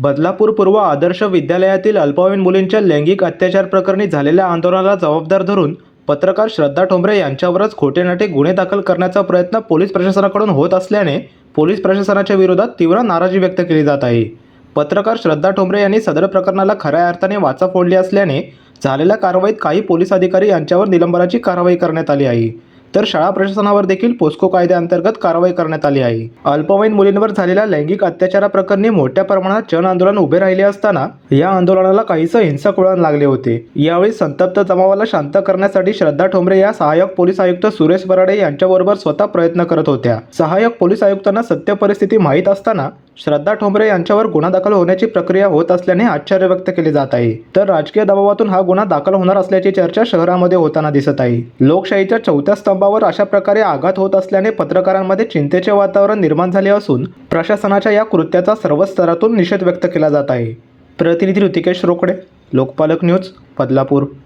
बदलापूर पूर्व आदर्श विद्यालयातील अल्पवयीन मुलींच्या लैंगिक अत्याचार प्रकरणी झालेल्या आंदोलनाला जबाबदार धरून पत्रकार श्रद्धा ठोंबरे यांच्यावरच खोटेनाटे गुन्हे दाखल करण्याचा प्रयत्न पोलीस प्रशासनाकडून होत असल्याने पोलीस प्रशासनाच्या विरोधात तीव्र नाराजी व्यक्त केली जात आहे. पत्रकार श्रद्धा ठोंबरे यांनी सदर प्रकरणाला खऱ्या अर्थाने वाचा फोडली असल्याने झालेल्या कारवाईत काही पोलीस अधिकारी यांच्यावर निलंबनाची कारवाई करण्यात आली आहे. तर शाळा प्रशासनावर देखील पोस्को कायद्याअंतर्गत कारवाई करण्यात आली आहे. अल्पवयीन मुलींवर झालेल्या लैंगिक अत्याचाराप्रकरणी मोठ्या प्रमाणात जन आंदोलन उभे राहिले असताना या आंदोलनाला काहीसं हिंसक वळण लागले होते. यावेळी संतप्त जमावाला शांत करण्यासाठी श्रद्धा ठोंबरे या सहाय्यक पोलीस आयुक्त सुरेश बराडे यांच्याबरोबर स्वतः प्रयत्न करत होत्या. सहाय्यक पोलीस आयुक्तांना सत्य परिस्थिती माहीत असताना श्रद्धा ठोंबरे यांच्यावर गुन्हा दाखल होण्याची प्रक्रिया होत असल्याने आश्चर्य व्यक्त केले जात आहे. तर राजकीय दबावातून हा गुन्हा दाखल होणार असल्याची चर्चा शहरामध्ये होताना दिसत आहे. लोकशाहीच्या चौथ्या स्तंभावर अशा प्रकारे आघात होत असल्याने पत्रकारांमध्ये चिंतेचे वातावरण निर्माण झाले असून प्रशासनाच्या या कृत्याचा सर्व स्तरातून निषेध व्यक्त केला जात आहे. प्रतिनिधी ऋतिकेश रोकडे लोकपालक न्यूज बदलापूर.